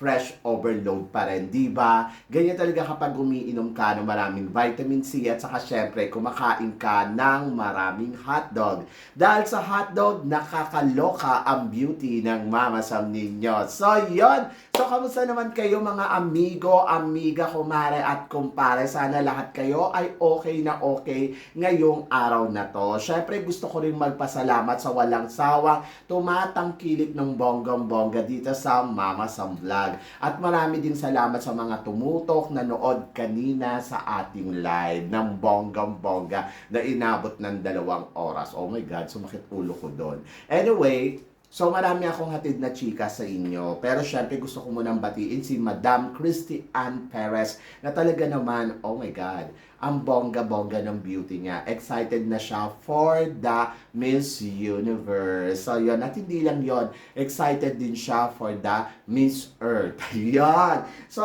fresh overload pa rin, di ba? Ganyan talaga kapag umiinom ka ng maraming vitamin C at saka syempre kumakain ka ng maraming hotdog. Dahil sa hotdog, nakakaloka ang beauty ng Mama Sam ninyo. So, yon. So, kamusta naman kayo mga amigo, amiga, kumare at kumpare? Sana lahat kayo ay okay na okay ngayong araw na to. Syempre, gusto ko rin magpasalamat sa walang sawang tumatangkilik ng bonggang-bongga dito sa Mama Sam Vlog. At marami din salamat sa mga tumutok, nanood kanina sa ating live ng bonggang-bongga na inabot ng dalawang oras. Oh my God, sumakit ulo ko doon. Anyway, So marami akong hatid na chika sa inyo. Pero syempre gusto ko munang batiin si Madam Christy Ann Perez na talaga naman, oh my God, ang bongga-bongga ng beauty niya. Excited na siya for the Miss Universe. So yun, at hindi lang yon excited din siya for the Miss Earth. Yan. So,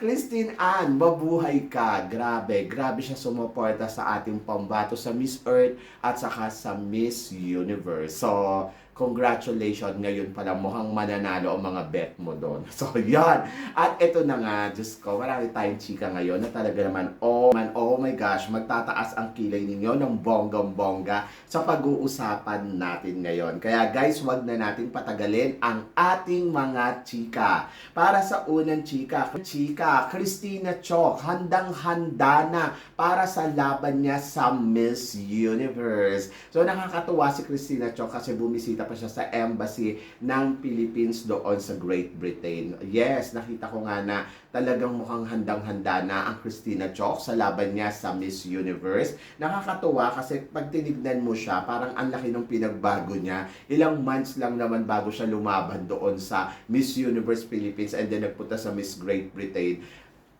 Christine Ann, mabuhay ka. Grabe, grabe siya sumuporta sa ating pambato sa Miss Earth at saka sa Miss Universe. So, congratulations ngayon pala mukhang mananalo ang mga bet mo doon. So, yan. At ito na nga, Diyos ko, marami tayong chika ngayon na talaga naman, oh man, oh my gosh, magtataas ang kilay ninyo ng bonggang-bongga sa pag-uusapan natin ngayon. Kaya guys, wag na natin patagalin ang ating mga chika. Para sa unang chika, chika, Christina Chok, handang-handa na para sa laban niya sa Miss Universe. So, nakakatuwa si Christina Chok kasi bumisita pa siya sa embassy ng Philippines doon sa Great Britain. Yes, nakita ko nga na talagang mukhang handang-handa na ang Christina Chok sa laban niya sa Miss Universe. Nakakatuwa kasi pag tinignan mo siya, parang ang laki ng pinagbago niya. Ilang months lang naman bago siya lumaban doon sa Miss Universe Philippines and then nagpunta sa Miss Great Britain.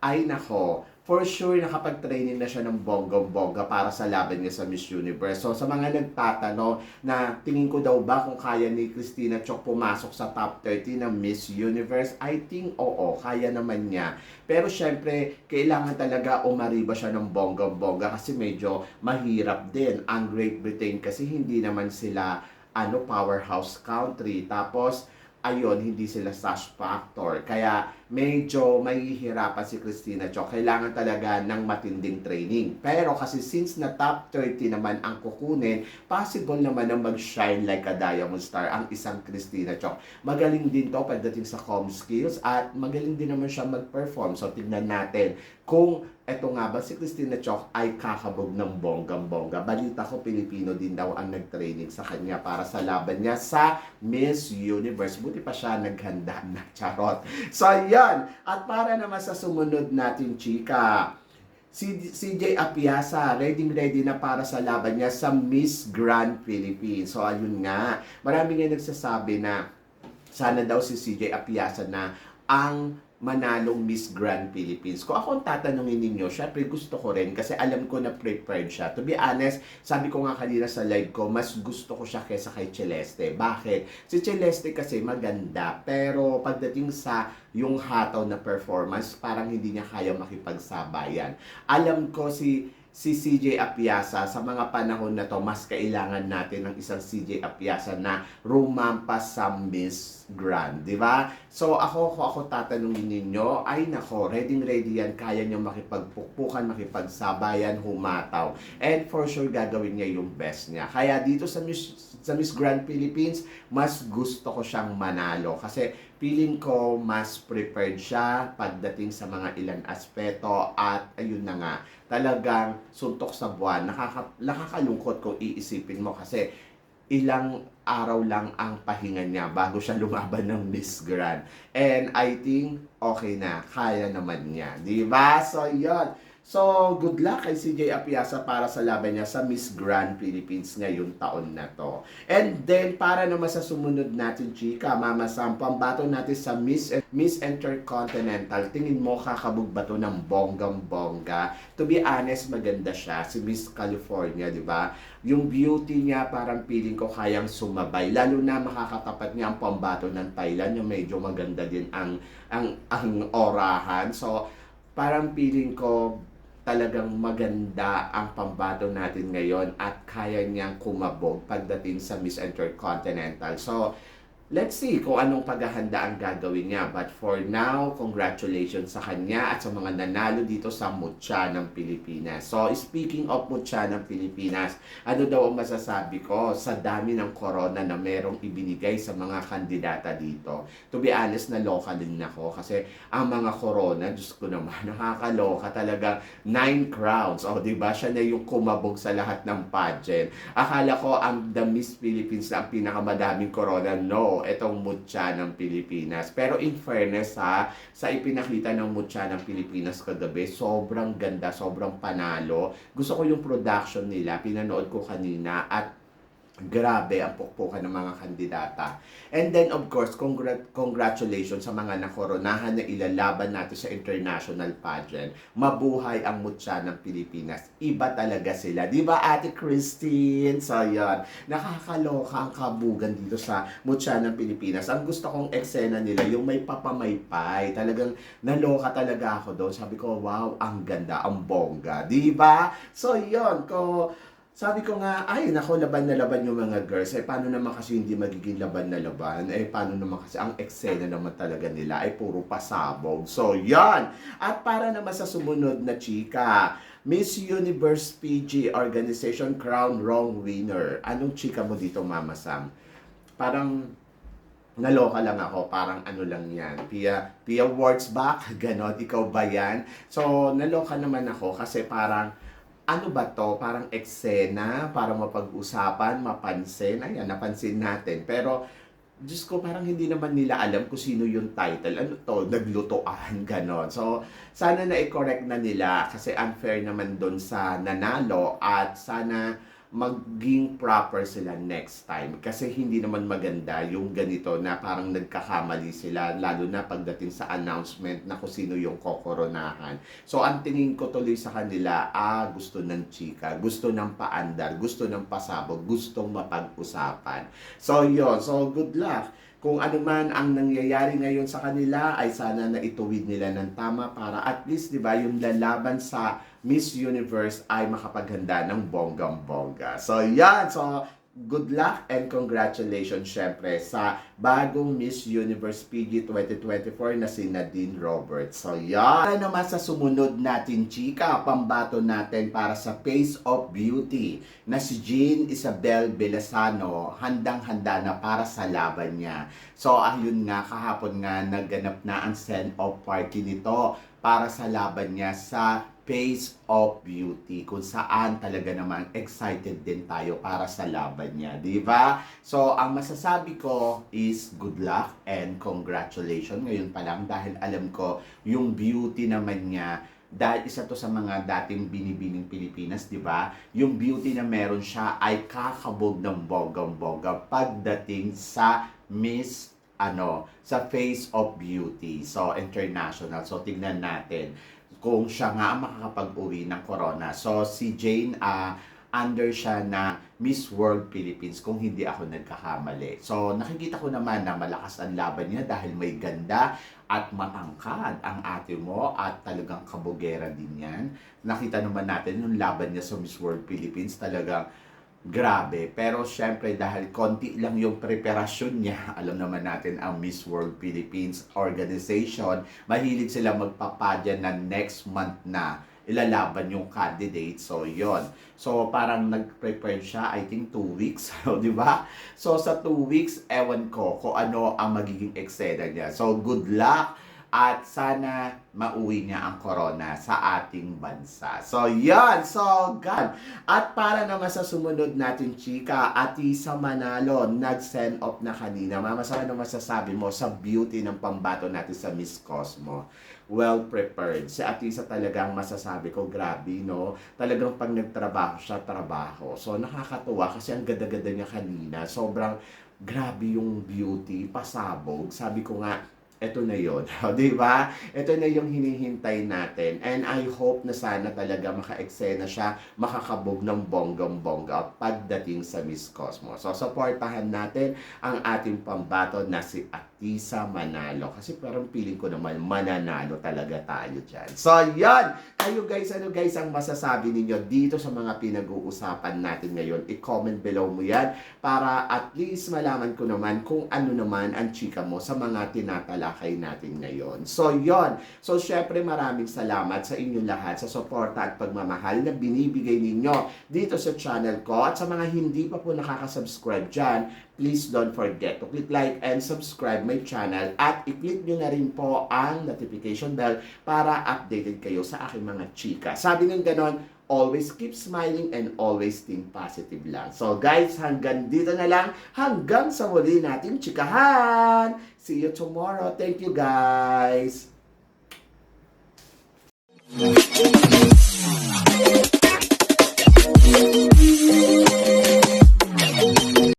Ay nako, for sure nakapag-training na siya ng bonggong-bongga para sa laban niya sa Miss Universe. So sa mga nagtatanong na tingin ko daw ba kung kaya ni Christina Chok pumasok sa top 30 ng Miss Universe, I think oo, kaya naman niya. Pero syempre, kailangan talaga umariba siya ng bonggong-bongga kasi medyo mahirap din. Ang Great Britain kasi hindi naman sila ano powerhouse country. Tapos ayun, hindi sila sash factor. Kaya medyo mahihirapan si Christina Chok. Kailangan talaga ng matinding training. Pero kasi since na top 30 naman ang kukunin, possible naman na mag-shine like a diamond star ang isang Christina Chok. Magaling din to pagdating sa com skills at magaling din naman siya mag-perform. So tignan natin kung eto nga ba si Christina Chok ay kakabog ng bonggang-bongga. Balita ko Pilipino din daw ang nag-training sa kanya para sa laban niya sa Miss Universe. Buti pa siya naghanda na charot. So yan. At para naman sa sumunod natin chika. Si CJ Apiasa, ready ready na para sa laban niya sa Miss Grand Philippines. So ayun nga, marami nga nagsasabi na sana daw si CJ Apiasa na ang manalong Miss Grand Philippines. Kung ako ang tatanungin ninyo, syempre gusto ko rin kasi alam ko na prepared siya. To be honest, sabi ko nga kanina sa live ko, mas gusto ko siya kesa kay Celeste. Bakit? Si Celeste kasi maganda, pero pagdating sa yung hataw na performance, parang hindi niya kaya makipagsabayan. Alam ko si si CJ Apiasa sa mga panahon na to mas kailangan natin ng isang CJ Apiasa na rumampas sa Miss Grand, di ba? So ako, kung ako tatanungin ninyo, ay nako, ready ready yan, kaya niya makipagpukpukan, makipagsabayan, humataw. And for sure, gagawin niya yung best niya. Kaya dito sa Miss, sa Miss Grand Philippines, mas gusto ko siyang manalo. Kasi feeling ko mas prepared siya pagdating sa mga ilang aspeto at ayun na nga, talagang suntok sa buwan. Nakaka, nakakalungkot kung iisipin mo kasi ilang araw lang ang pahinga niya bago siya lumaban ng Miss Grand. And I think okay na, kaya naman niya. Di ba? So, yun. So, good luck kay CJ Apiasa para sa laban niya sa Miss Grand Philippines ngayong taon na to. And then, para naman sa sumunod natin, chika, Mama Sam, pambato natin sa Miss, Miss Intercontinental. Tingin mo, kakabog ba to ng bonggang-bongga? To be honest, maganda siya. Si Miss California, di ba? Yung beauty niya, parang feeling ko kayang sumabay. Lalo na makakatapat niya ang pambato ng Thailand, yung medyo maganda din ang, ang, ang orahan. So, parang feeling ko talagang maganda ang pambato natin ngayon at kaya niyang kumabog pagdating sa Miss Intercontinental. So, let's see kung anong paghahanda ang gagawin niya. But for now, congratulations sa kanya at sa mga nanalo dito sa Mucha ng Pilipinas. So, speaking of Mucha ng Pilipinas, ano daw ang masasabi ko sa dami ng corona na merong ibinigay sa mga kandidata dito? To be honest, naloka din ako kasi ang mga corona, Diyos ko naman, nakakaloka talaga. Nine crowns. O, di ba? Siya na yung kumabog sa lahat ng pageant. Akala ko ang The Miss Philippines na ang pinakamadaming corona. No, itong Mucha ng Pilipinas. Pero in fairness ha, sa ipinakita ng Mucha ng Pilipinas kagabi, sobrang ganda, sobrang panalo. Gusto ko yung production nila, pinanood ko kanina at grabe ang pukpukan ng mga kandidata. And then of course, congrat- congratulations sa mga nakoronahan na ilalaban natin sa international pageant. Mabuhay ang mutya ng Pilipinas. Iba talaga sila. Di ba Ate Christine? So yan, nakakaloka ang kabugan dito sa mutya ng Pilipinas. Ang gusto kong eksena nila, yung may papamaypay. Talagang naloka talaga ako doon. Sabi ko, wow, ang ganda, ang bongga. Di ba? So yon ko sabi ko nga, ay, nako, laban na laban yung mga girls. Eh, paano naman kasi hindi magiging laban na laban? Eh, paano naman kasi ang eksena naman talaga nila ay puro pasabog. So, yan! At para naman sa sumunod na chika, Miss Universe PG Organization Crown Wrong Winner. Anong chika mo dito, Mama Sam? Parang naloka lang ako, parang ano lang yan, Pia, Pia words back, ganon, ikaw ba yan? So, naloka naman ako kasi parang, ano ba to? Parang eksena, para mapag-usapan, mapansin. Ayan, napansin natin. Pero, Diyos ko, parang hindi naman nila alam kung sino yung title. Ano to? Naglutoan, ganon. So, sana na-correct na nila kasi unfair naman doon sa nanalo at sana maging proper sila next time. Kasi hindi naman maganda yung ganito na parang nagkakamali sila lalo na pagdating sa announcement na kung sino yung kokoronahan. So, ang tingin ko tuloy sa kanila, ah, gusto ng chika, gusto ng paandar, gusto ng pasabog, gustong mapag-usapan. So, yon So, good luck kung ano man ang nangyayari ngayon sa kanila ay sana na ituwid nila ng tama para at least 'di ba yung lalaban sa Miss Universe ay makapaghanda ng bonggang-bongga. So yan, so good luck and congratulations syempre sa bagong Miss Universe PG 2024 na si Nadine Roberts. So yan. Ano naman sa sumunod natin, chika, pambato natin para sa Face of Beauty na si Jean Isabel Belasano handang-handa na para sa laban niya. So ayun nga, kahapon nga nagganap na ang send-off party nito para sa laban niya sa Face of Beauty kung saan talaga naman excited din tayo para sa laban niya, di ba? So, ang masasabi ko is good luck and congratulations ngayon pa lang dahil alam ko yung beauty naman niya dahil isa to sa mga dating binibining Pilipinas, di ba? Yung beauty na meron siya ay kakabog ng bogam-boga pagdating sa Miss ano, sa Face of Beauty. So, international. So, tignan natin kung siya nga makakapag-uwi ng corona. So, si Jane, ah, under siya na Miss World Philippines kung hindi ako nagkakamali. So, nakikita ko naman na malakas ang laban niya dahil may ganda at matangkad ang ate mo at talagang kabugera din yan. Nakita naman natin yung laban niya sa Miss World Philippines talagang grabe. Pero syempre dahil konti lang yung preparasyon niya, alam naman natin ang Miss World Philippines organization, mahilig sila magpapadya na next month na ilalaban yung candidate. So, yon So, parang nag-prepare siya, I think, two weeks. So, di ba? So, sa two weeks, ewan ko kung ano ang magiging eksena niya. So, good luck at sana mauwi niya ang corona sa ating bansa. So, yan. So, God. At para naman sa sumunod natin, chika, Atisa Manalo, nag-send off na kanina. Mama, sa ano masasabi mo sa beauty ng pambato natin sa Miss Cosmo? Well prepared. Si Atisa talagang masasabi ko, grabe, no? Talagang pag nagtrabaho siya, trabaho. So, nakakatuwa kasi ang ganda-ganda niya kanina. Sobrang grabe yung beauty, pasabog. Sabi ko nga, eto na yon, di ba? Ito na yung hinihintay natin. And I hope na sana talaga maka-eksena siya, makakabog ng bonggang-bongga pagdating sa Miss Cosmo. So, supportahan natin ang ating pambato na si Atisa Manalo. Kasi parang feeling ko naman mananalo talaga tayo dyan. So, yan! Kayo guys, ano guys ang masasabi ninyo dito sa mga pinag-uusapan natin ngayon? I-comment below mo yan para at least malaman ko naman kung ano naman ang chika mo sa mga tinatalakay natin ngayon. So, yon. So, syempre maraming salamat sa inyong lahat sa suporta at pagmamahal na binibigay ninyo dito sa channel ko. At sa mga hindi pa po nakaka-subscribe dyan, please don't forget to click like and subscribe my channel at i-click nyo na rin po ang notification bell para updated kayo sa aking mga chika. Sabi ng ganon, always keep smiling and always think positive lang. So guys, hanggang dito na lang. Hanggang sa muli nating chikahan. See you tomorrow. Thank you guys.